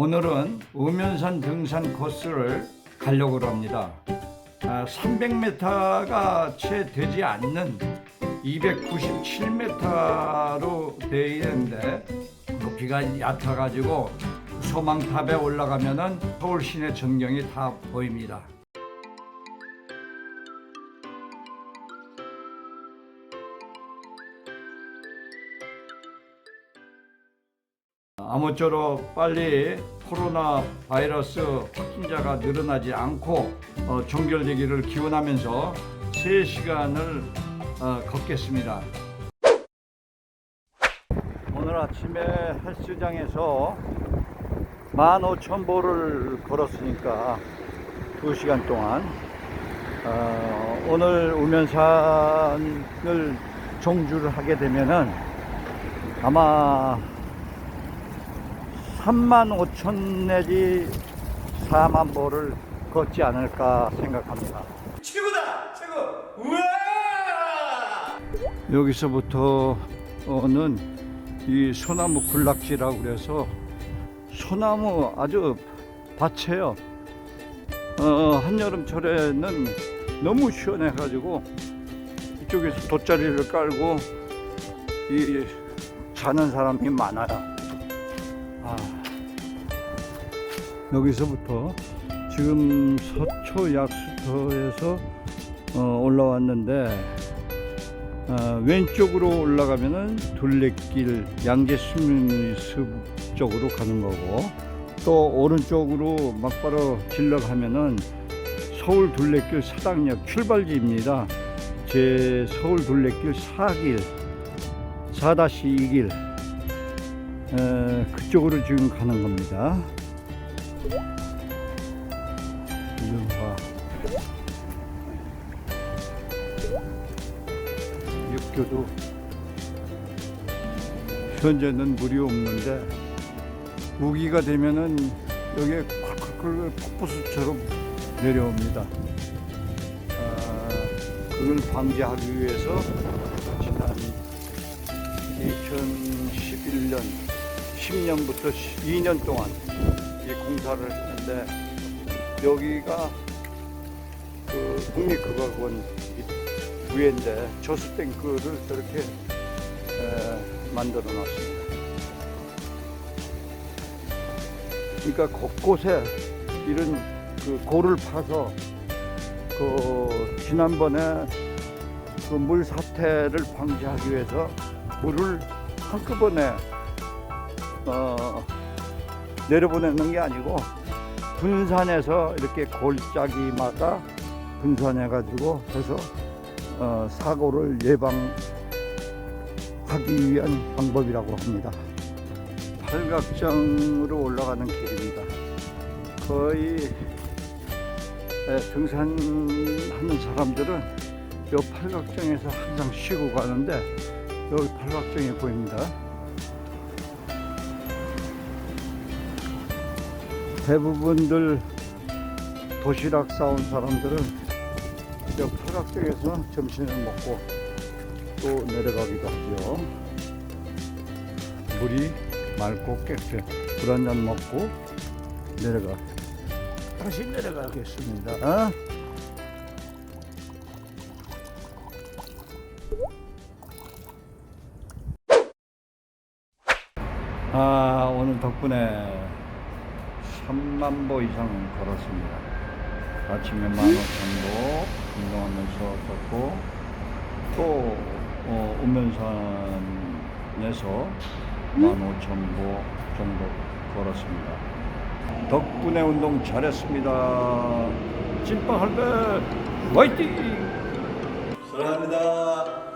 오늘은 우면산 등산 코스를 가려고 합니다. 300m가 채 되지 않는 297m로 되어 있는데 높이가 얕아가지고 소망탑에 올라가면은 서울 시내 전경이 다 보입니다. 아무쪼록 빨리 코로나 바이러스 확진자가 늘어나지 않고 어, 종결되기를 기원하면서 3시간을 어, 걷겠습니다. 오늘 아침에 헬스장에서 15,000보를 걸었으니까 2시간 동안 어, 오늘 우면산을 종주를 하게 되면은 아마 3만 5천 내지 4만 보를 걷지 않을까 생각합니다. 최고다 최고 우와 여기서부터는 이 소나무 군락지라고 그래서 소나무 아주 밭이에요. 어, 한여름철에는 너무 시원해가지고 이쪽에서 돗자리를 깔고 이 자는 사람이 많아요. 아, 여기서부터 지금 서초 약수터에서 어, 올라왔는데 어, 왼쪽으로 올라가면은 둘레길 양재수문숲 쪽으로 가는 거고 또 오른쪽으로 막바로 질러가면은 서울 둘레길 사당역 출발지입니다. 제 서울 둘레길 4길 4-2길 에, 그쪽으로 지금 가는 겁니다. 이른바 육교도 현재는 물이 없는데 우기가 되면은 여기에 콸콸콸 폭포수처럼 내려옵니다. 아, 그걸 방지하기 위해서 지난 2011년 10년부터 2년 동안 이 공사를 했는데 여기가 그 국립국악원 위인데 저수 탱크를 저렇게 에, 만들어 놨습니다. 그러니까 곳곳에 이런 그 고를 파서 그 지난번에 그 물 사태를 방지하기 위해서 물을 한꺼번에 어, 내려보내는 게 아니고 분산해서 이렇게 골짜기마다 분산해 가지고 해서 어, 사고를 예방하기 위한 방법이라고 합니다. 팔각정으로 올라가는 길입니다. 거의 에, 등산하는 사람들은 이 팔각정에서 항상 쉬고 가는데 여기 팔각정이 보입니다. 대부분들 도시락 싸온 사람들은 저 팔각정에서 점심을 먹고 또 내려가기도 하죠. 물이 맑고 깨끗해. 물 한 잔 먹고 내려가. 다시 내려가겠습니다. 어? 아, 오늘 덕분에 3만 보 이상 걸었습니다. 아침에 15,000보 운동하면서 걷고 또 어, 우면산에서 15,000보 정도 걸었습니다. 덕분에 운동 잘했습니다. 찐빵 할배 화이팅! 사랑합니다